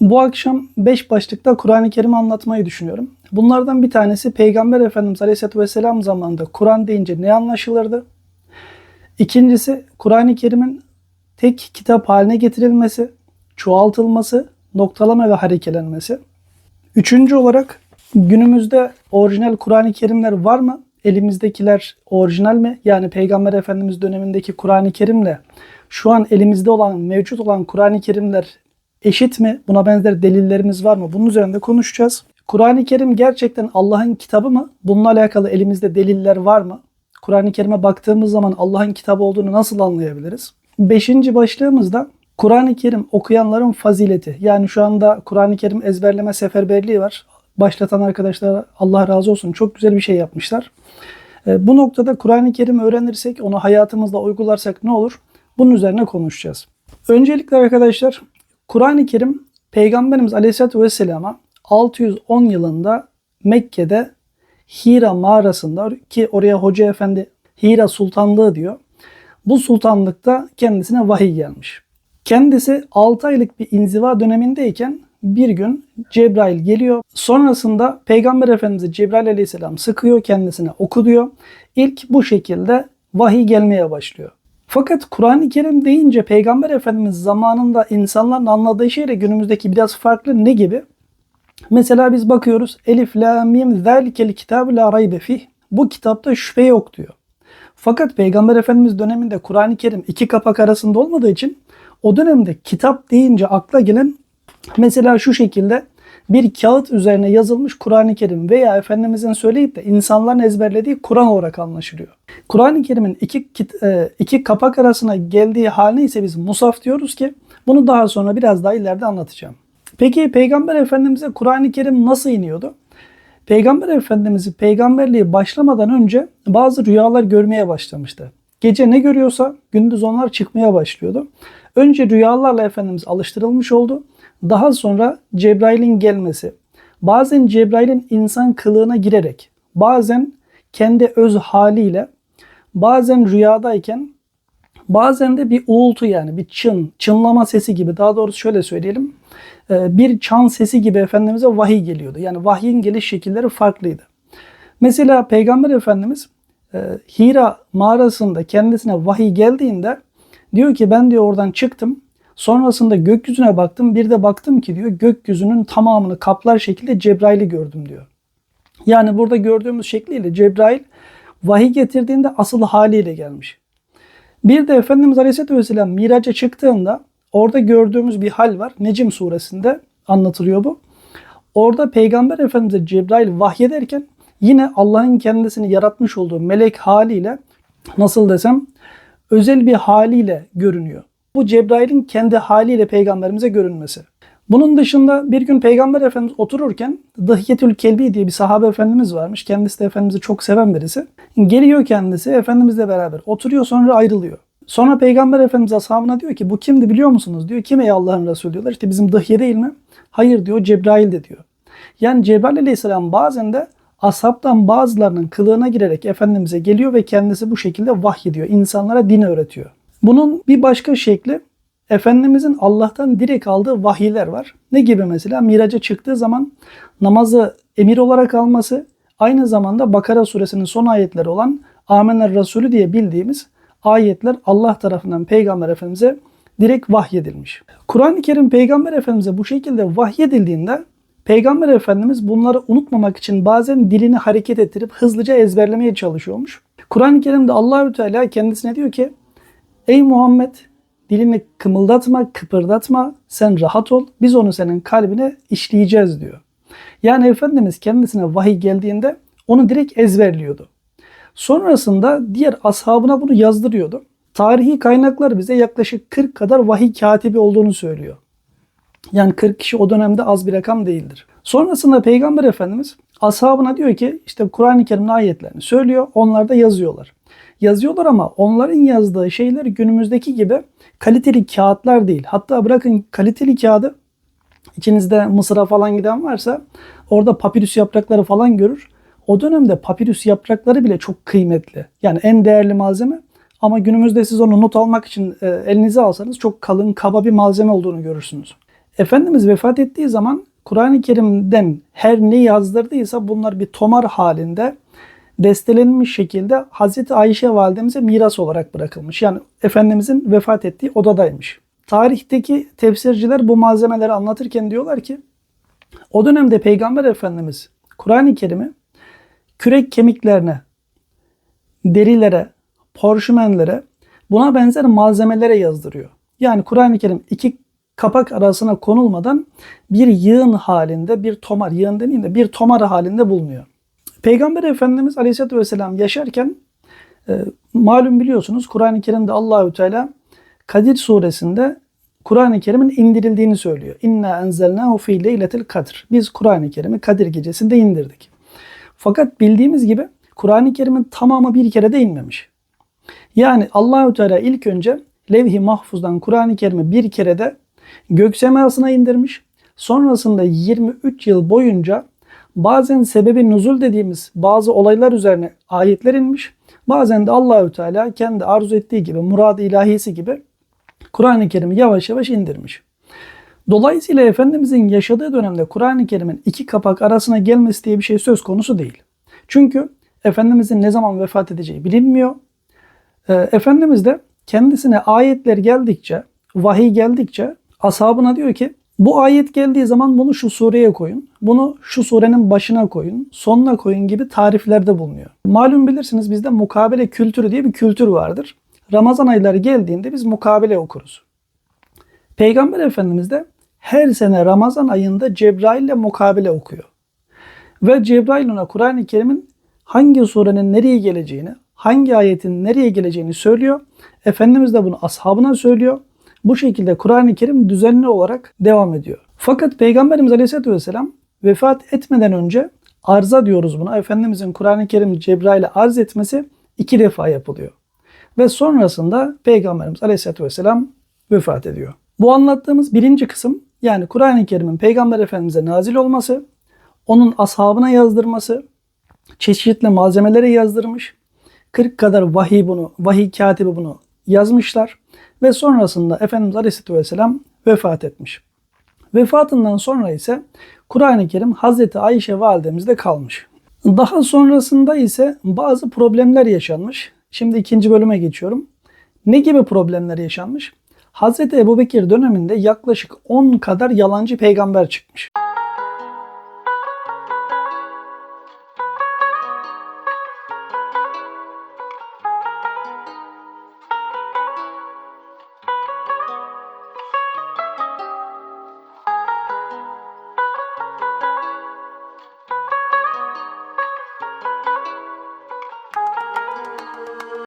Bu akşam 5 başlıkta Kur'an-ı Kerim'i anlatmayı düşünüyorum. Bunlardan bir tanesi Peygamber Efendimiz Aleyhisselatü Vesselam zamanında Kur'an deyince ne anlaşılırdı? İkincisi Kur'an-ı Kerim'in tek kitap haline getirilmesi, çoğaltılması, noktalama ve harekelenmesi. Üçüncü olarak günümüzde orijinal Kur'an-ı Kerimler var mı? Elimizdekiler orijinal mi? Yani Peygamber Efendimiz dönemindeki Kur'an-ı Kerim'le şu an elimizde olan, mevcut olan Kur'an-ı Kerimler eşit mi? Buna benzer delillerimiz var mı? Bunun üzerinde konuşacağız. Kur'an-ı Kerim gerçekten Allah'ın kitabı mı? Bununla alakalı elimizde deliller var mı? Kur'an-ı Kerim'e baktığımız zaman Allah'ın kitabı olduğunu nasıl anlayabiliriz? Beşinci başlığımızda Kur'an-ı Kerim okuyanların fazileti. Yani şu anda Kur'an-ı Kerim ezberleme seferberliği var. Başlatan arkadaşlar Allah razı olsun çok güzel bir şey yapmışlar. E, Bu noktada Kur'an-ı Kerim öğrenirsek, onu hayatımızda uygularsak ne olur? Bunun üzerine konuşacağız. Öncelikle arkadaşlar Kur'an-ı Kerim Peygamberimiz Aleyhisselatü Vesselam'a 610 yılında Mekke'de Hira mağarasında ki oraya Hoca Efendi Hira Sultanlığı diyor. Bu sultanlıkta kendisine vahiy gelmiş. Kendisi 6 aylık bir inziva dönemindeyken bir gün Cebrail geliyor. Sonrasında Peygamber Efendimiz'i Cebrail Aleyhisselam sıkıyor kendisine oku diyor. İlk bu şekilde vahiy gelmeye başlıyor. Fakat Kur'an-ı Kerim deyince Peygamber Efendimiz zamanında insanların anladığı şeyle günümüzdeki biraz farklı ne gibi? Mesela biz bakıyoruz Elif, La, Mim, Zalikel kitabı la raybe fih. Bu kitapta şüphe yok diyor. Fakat Peygamber Efendimiz döneminde Kur'an-ı Kerim iki kapak arasında olmadığı için o dönemde kitap deyince akla gelen mesela şu şekilde bir kağıt üzerine yazılmış Kur'an-ı Kerim veya Efendimizin söyleyip de insanların ezberlediği Kur'an olarak anlaşılıyor. Kur'an-ı Kerim'in iki, e, iki kapak arasına geldiği haline ise biz musaf diyoruz ki bunu daha sonra biraz daha ileride anlatacağım. Peki Peygamber Efendimiz'e Kur'an-ı Kerim nasıl iniyordu? Peygamber Efendimiz'i peygamberliği başlamadan önce bazı rüyalar görmeye başlamıştı. Gece ne görüyorsa gündüz onlar çıkmaya başlıyordu. Önce rüyalarla Efendimiz alıştırılmış oldu. Daha sonra Cebrail'in gelmesi. Bazen Cebrail'in insan kılığına girerek, bazen kendi öz haliyle, bazen rüyadayken, bazen de bir uğultu yani bir çın, çınlama sesi gibi daha doğrusu şöyle söyleyelim. e, Bir çan sesi gibi Efendimiz'e vahiy geliyordu. Yani vahyin geliş şekilleri farklıydı. Mesela Peygamber Efendimiz e, Hira mağarasında kendisine vahiy geldiğinde diyor ki ben diyor oradan çıktım. Sonrasında gökyüzüne baktım. Bir de baktım ki diyor gökyüzünün tamamını kaplar şekilde Cebrail'i gördüm diyor. Yani burada gördüğümüz şekliyle Cebrail vahiy getirdiğinde asıl haliyle gelmiş. Bir de Efendimiz Aleyhisselatü Vesselam miraca çıktığında orada gördüğümüz bir hal var. Necim suresinde anlatılıyor bu. Orada Peygamber Efendimiz'e Cebrail vahyederken yine Allah'ın kendisini yaratmış olduğu melek haliyle nasıl desem özel bir haliyle görünüyor. Bu Cebrail'in kendi haliyle peygamberimize görünmesi. Bunun dışında bir gün Peygamber Efendimiz otururken Dıhyetül Kelbi diye bir sahabe efendimiz varmış. Kendisi de Efendimiz'i çok seven birisi. Geliyor kendisi Efendimizle beraber oturuyor sonra ayrılıyor. Sonra Peygamber Efendimiz ashabına diyor ki bu kimdi biliyor musunuz? Diyor kim ey Allah'ın Resulü diyorlar. İşte bizim Dıhye değil mi? Hayır diyor Cebrail de diyor. Yani Cebrail Aleyhisselam bazen de ashabtan bazılarının kılığına girerek Efendimiz'e geliyor ve kendisi bu şekilde vahyediyor. İnsanlara din öğretiyor. Bunun bir başka şekli Efendimizin Allah'tan direkt aldığı vahiyler var. Ne gibi mesela? Miraca çıktığı zaman namazı emir olarak alması, aynı zamanda Bakara suresinin son ayetleri olan Amener Resulü diye bildiğimiz ayetler Allah tarafından Peygamber Efendimiz'e direkt vahyedilmiş. Kur'an-ı Kerim Peygamber Efendimiz'e bu şekilde vahyedildiğinde Peygamber Efendimiz bunları unutmamak için bazen dilini hareket ettirip hızlıca ezberlemeye çalışıyormuş. Kur'an-ı Kerim'de Allahü Teala kendisine diyor ki Ey Muhammed dilini kımıldatma, kıpırdatma, sen rahat ol. Biz onu senin kalbine işleyeceğiz diyor. Yani Efendimiz kendisine vahiy geldiğinde onu direkt ezberliyordu. Sonrasında diğer ashabına bunu yazdırıyordu. Tarihi kaynaklar bize yaklaşık 40 kadar vahiy katibi olduğunu söylüyor. Yani 40 kişi o dönemde az bir rakam değildir. Sonrasında Peygamber Efendimiz ashabına diyor ki işte Kur'an-ı Kerim'in ayetlerini söylüyor. Onlar da yazıyorlar. Yazıyorlar ama onların yazdığı şeyler günümüzdeki gibi kaliteli kağıtlar değil. Hatta bırakın kaliteli kağıdı içinizde Mısır'a falan giden varsa orada papirüs yaprakları falan görür. O dönemde papirüs yaprakları bile çok kıymetli. Yani en değerli malzeme. Ama günümüzde siz onu not almak için e, elinize alsanız çok kalın, kaba bir malzeme olduğunu görürsünüz. Efendimiz vefat ettiği zaman Kur'an-ı Kerim'den her ne yazdırdıysa bunlar bir tomar halinde destelenmiş şekilde Hazreti Ayşe validemize miras olarak bırakılmış. Yani Efendimizin vefat ettiği odadaymış. Tarihteki tefsirciler bu malzemeleri anlatırken diyorlar ki o dönemde Peygamber Efendimiz Kur'an-ı Kerim'i kürek kemiklerine, derilere, porşümenlere buna benzer malzemelere yazdırıyor. Yani Kur'an-ı Kerim iki kapak arasına konulmadan bir yığın halinde, bir tomar, yığın demeyeyim de bir tomar halinde bulunuyor. Peygamber Efendimiz Aleyhisselatü Vesselam yaşarken e, malum biliyorsunuz Kur'an-ı Kerim'de Allahü Teala Kadir suresinde Kur'an-ı Kerim'in indirildiğini söylüyor. İnna enzelnahu fi leyletil kadr. Biz Kur'an-ı Kerim'i Kadir gecesinde indirdik. Fakat bildiğimiz gibi Kur'an-ı Kerim'in tamamı bir kere de inmemiş. Yani Allahü Teala ilk önce levh-i mahfuzdan Kur'an-ı Kerim'i bir kere de gök semasına indirmiş. Sonrasında 23 yıl boyunca bazen sebebi nuzul dediğimiz bazı olaylar üzerine ayetler inmiş. Bazen de Allahü Teala kendi arzu ettiği gibi, murad ilahisi gibi Kur'an-ı Kerim'i yavaş yavaş indirmiş. Dolayısıyla Efendimizin yaşadığı dönemde Kur'an-ı Kerim'in iki kapak arasına gelmesi diye bir şey söz konusu değil. Çünkü Efendimizin ne zaman vefat edeceği bilinmiyor. Ee, Efendimiz de kendisine ayetler geldikçe, vahiy geldikçe ashabına diyor ki bu ayet geldiği zaman bunu şu sureye koyun, bunu şu surenin başına koyun, sonuna koyun gibi tariflerde bulunuyor. Malum bilirsiniz bizde mukabele kültürü diye bir kültür vardır. Ramazan ayları geldiğinde biz mukabele okuruz. Peygamber Efendimiz de her sene Ramazan ayında Cebrail ile mukabele okuyor. Ve Cebrail ona Kur'an-ı Kerim'in hangi surenin nereye geleceğini, hangi ayetin nereye geleceğini söylüyor. Efendimiz de bunu ashabına söylüyor. Bu şekilde Kur'an-ı Kerim düzenli olarak devam ediyor. Fakat Peygamberimiz Aleyhisselatü Vesselam vefat etmeden önce arza diyoruz buna. Efendimizin Kur'an-ı Kerim Cebrail'e arz etmesi iki defa yapılıyor. Ve sonrasında Peygamberimiz Aleyhisselatü Vesselam vefat ediyor. Bu anlattığımız birinci kısım yani Kur'an-ı Kerim'in Peygamber Efendimiz'e nazil olması, onun ashabına yazdırması, çeşitli malzemelere yazdırmış, 40 kadar vahiy bunu, vahiy katibi bunu yazmışlar ve sonrasında Efendimiz Aleyhisselatü Vesselam vefat etmiş. Vefatından sonra ise Kur'an-ı Kerim Hazreti Ayşe validemizde kalmış. Daha sonrasında ise bazı problemler yaşanmış. Şimdi ikinci bölüme geçiyorum. Ne gibi problemler yaşanmış? Hazreti Ebubekir döneminde yaklaşık 10 kadar yalancı peygamber çıkmış.